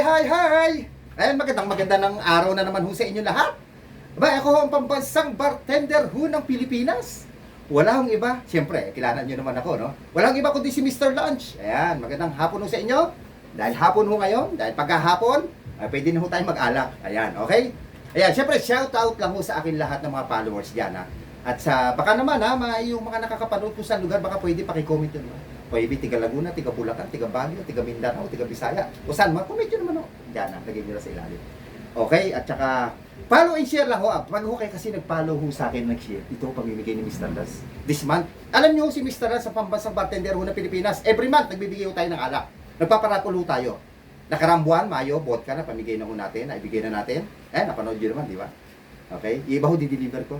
Hi, hi, hi! Ayan, magandang maganda ng araw na naman ho sa inyo lahat. Ba, ako ang pambansang bartender ho ng Pilipinas. Wala hong iba. Siyempre, kilala nyo naman ako, no? Walang iba kundi si Mr. Lunch. Ayan, magandang hapon ho sa inyo. Dahil hapon ho ngayon, dahil pagkahapon, ay pwede na ho tayo mag-alak. Ayan, okay? Ayan, siyempre, shout out lang ho sa akin lahat ng mga followers dyan, ha? At sa, baka naman ha, mga, yung mga nakakapanood ko sa lugar, baka pwede pakicomment yun. No? Pwede tiga Laguna, tiga Bulacan, tiga Baguio, tiga Mindanao, tiga Bisaya. O saan, comment yun naman o. Diyan ha, lagay nyo na sa ilalim. Okay, at saka, follow and share lang ho. ah. Pag ho kayo kasi nag-follow ho sa akin, nag-share, ito ang pamimigay ni Mr. Das. This month, alam nyo ho si Mr. Das sa pambansang bartender ho ng Pilipinas. Every month, nagbibigay ho tayo ng alak. Nagpaparakol ho tayo. Nakarambuan, Mayo, vodka na, pamigay na ho natin, naibigay na natin. Eh, napanood nyo naman, di ba? Okay, iba ho di-deliver ko.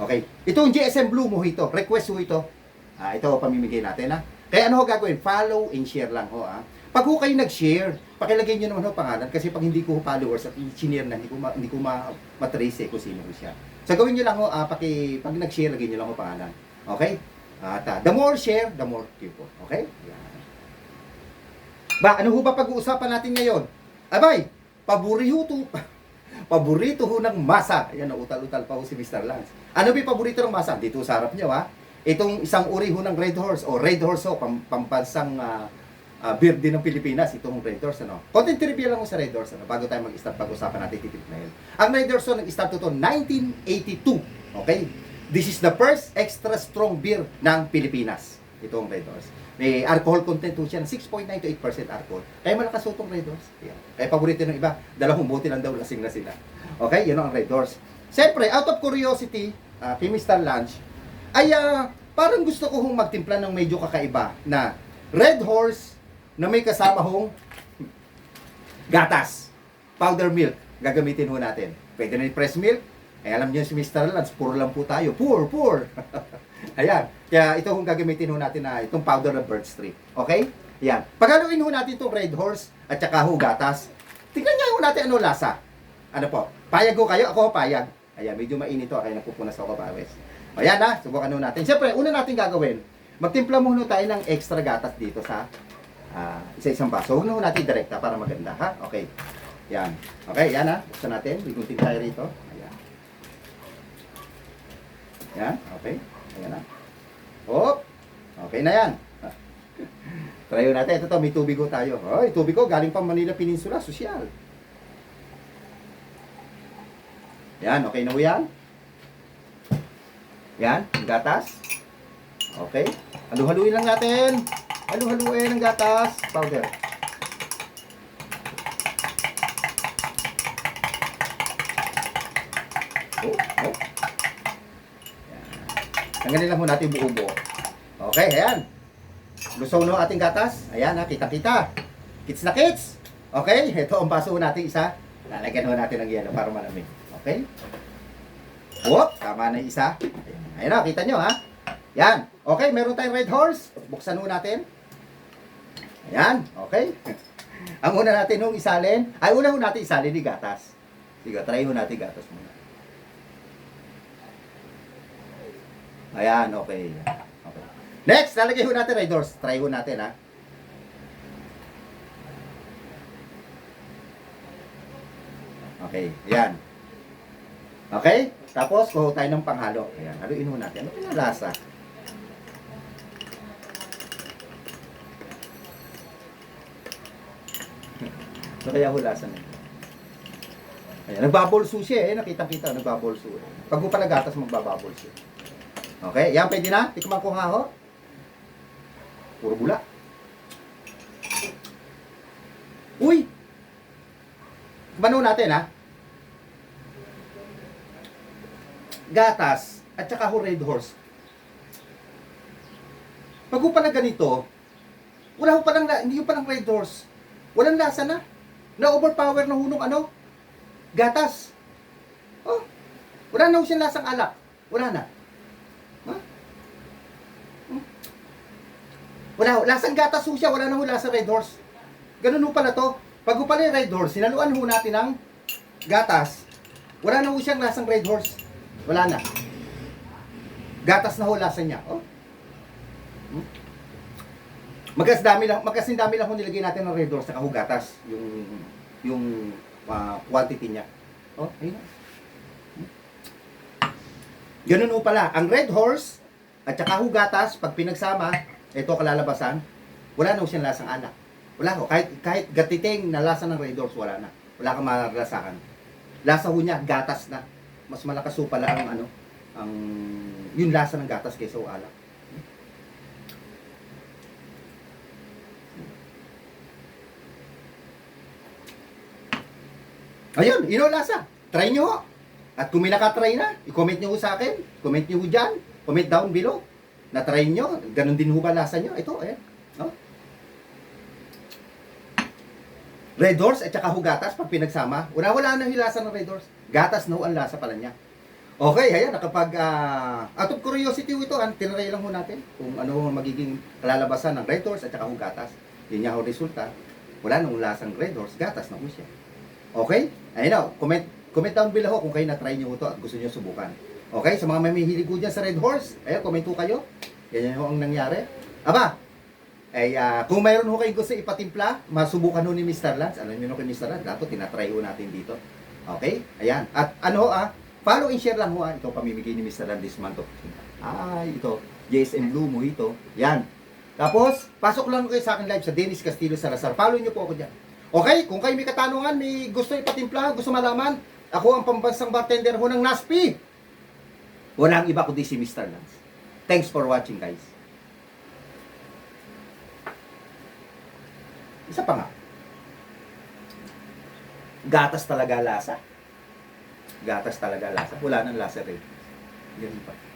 Okay. Ito yung GSM Blue mo ito. Request ho ito. Ah, ito pamimigay natin ha. Kaya ano ho gagawin? Follow and share lang ho ha. Pag ho kayo nag-share, pakilagay niyo naman ho pangalan kasi pag hindi ko ho followers at i-share na, hindi ko ma, hindi ko ma, matrace eh kung sino ho siya. So gawin niyo lang ho, ah, paki, pag nag-share, lagay niyo lang ho pangalan. Okay? At ah, the more share, the more po. Okay? Yan. Ba, ano ho ba pag-uusapan natin ngayon? Abay, paborito, paborito ho ng masa. Ayan, utal-utal pa ho si Mr. Lance. Ano ba paborito ng masa? Dito sa harap niyo, ha? Itong isang uri ho ng Red Horse, o Red Horse ho, pam, pampansang ah, ah, beer din ng Pilipinas, itong Red Horse, ano? Content review lang ho sa Red Horse, ano? Bago tayo mag-start pag-usapan natin titip na yun. Ang Red Horse ho, nag-start to 1982, okay? This is the first extra strong beer ng Pilipinas. Itong Red Horse. May alcohol content po siya ng 6.9 to 8% alcohol. Kaya malakas ho itong Red Horse. Yan. Kaya paborito ng iba, dalawang bote lang daw lasing na sila. Okay, yun ang Red Horse. Siyempre, out of curiosity, uh, kay Mr. Lunch, ay ah, parang gusto ko hong magtimpla ng medyo kakaiba na Red Horse na may kasama hong gatas, powder milk, gagamitin ho natin. Pwede na press milk. Eh, alam niyo si Mr. Lance, puro lang po tayo. Poor, poor. Ayan. Kaya ito hong gagamitin ho natin na itong powder na bird street. Okay? Ayan. Paghaluin ho natin itong red horse at saka ho gatas. Tingnan niyo ho natin ano lasa. Ano po? Payag ho kayo? Ako ho payag. Ayan, medyo mainit to. Kaya napupunas ako pawis. Ayan na, subukan ho natin. Siyempre, una natin gagawin, magtimpla muna tayo ng extra gatas dito sa ah, isa-isang baso. Huwag na natin direkta para maganda, ha? Okay. Yan. Okay, yan ha. Buksan natin. Bigunting tayo rito. Ayan. Yan. Okay. Ayan na. Hop. Okay na yan. Try natin. Ito to, may tubig ho tayo. Oy, tubig ko galing pa Manila Peninsula, sosyal. Yan, okay na ho yan. Yan, gatas. Okay. Halu-haluin lang natin. Halu-haluin ang gatas. Powder. Oh, oh. Yan. Tanggalin lang muna natin buo-buo. Okay, ayan. Lusaw no ating gatas. Ayan ha, kita-kita. Kits na kits. Okay, ito ang baso natin isa. Lalagyan natin ng yelo para malamig. Okay? Whoop, tama na yung isa. Ayan na, kita nyo ha. Yan. Okay, meron tayong red horse. Buksan ho natin. Ayan, okay. Ang una natin hong isalin, ay una ho natin isalin ni gatas. Sige, try ho natin gatas muna. Ayan, okay. okay. Next, lalagay ho natin red horse. Try ho natin ha. Okay, ayan. Okay? Tapos, kuha tayo ng panghalo. Ayan, haluin ho natin. Ano kaya lasa? Ano kaya ho lasa nito? Ayan, nagbabulso siya eh. Nakita-kita, nagbabulso. Eh. Pag mo pala gatas, magbababulso. Okay, yan pwede na. Tikman ko nga ho. Puro bula. Uy! Tikman ho natin ha. Gatas at saka ho red horse. Pag ho pala ganito, wala ho palang, la- hindi ho palang red horse. Walang lasa na. Na-overpower na hunong ano? Gatas. Oh, wala na ho siyang lasang alak. Wala na. Ha? Hmm? Wala ho. Lasang gatas ho siya. Wala na ho lasa red horse. Ganun ho pala to. Pag ho pala yung red horse, sinaluan ho natin ng gatas. Wala na ho siyang lasang red horse. Wala na. Gatas na ho lasa niya. Oh. Hmm? Magkas dami lang, magkas dami lang kung nilagay natin ng red horse sa kahugatas, yung yung ah, quantity niya. Oh, ayun. na. Ganun ho pala, ang red horse at saka hugatas, pag pinagsama, ito kalalabasan, wala na siyang lasang alak. Wala ho, kahit, kahit gatiting na lasa ng red horse, wala na. Wala kang mararasahan. Lasa ho niya, gatas na. Mas malakas ho pala ang ano, ang yung lasa ng gatas kaysa alak. Ayun, yun ang lasa. Try nyo ho. At kung may nakatry na, i-comment nyo ho sa akin. Comment nyo ho dyan. Comment down below. Na-try nyo. Ganon din ho ba lasa nyo? Ito, ayan. No? Red Horse at saka ho gatas pag pinagsama. Wala, wala na yung lasa ng Red Horse. Gatas no ang lasa pala niya. Okay, ayan, nakapag, ah, out of curiosity ho ito, ang tinaray lang ho natin kung ano magiging kalalabasan ng Red Horse at saka ho gatas. Yun nga ho resulta. Wala nung lasang Red Horse, gatas na ho siya. Okay? Ayun o, comment, comment down below kung kayo na-try nyo ito at gusto nyo subukan. Okay? Sa mga may mahilig ko dyan sa Red Horse, ayun, comment ho kayo. Yan ho ang nangyari. Aba, ay ah, kung mayroon ho kayong gusto ipatimpla, masubukan ho ni Mr. Lance. Alam niyo no kay Mr. Lance, dapat tinatry ho natin dito. Okay? Ayan. At ano ah, follow and share lang ho ah. Ito pamimigay ni Mr. Lance this month Ay, ito. JSM Blue Mojito. Yan. Tapos, pasok lang kayo sa akin live sa Dennis Castillo Salazar. Follow niyo po ako dyan. Okay, kung kayo may katanungan, may gusto ipatimpla, gusto malaman, ako ang pambansang bartender ho ng NASPI. Walang iba kundi si Mr. Lance. Thanks for watching, guys. Isa pa nga. Gatas talaga lasa. Gatas talaga lasa. Wala nang lasa rin. Ganun pa.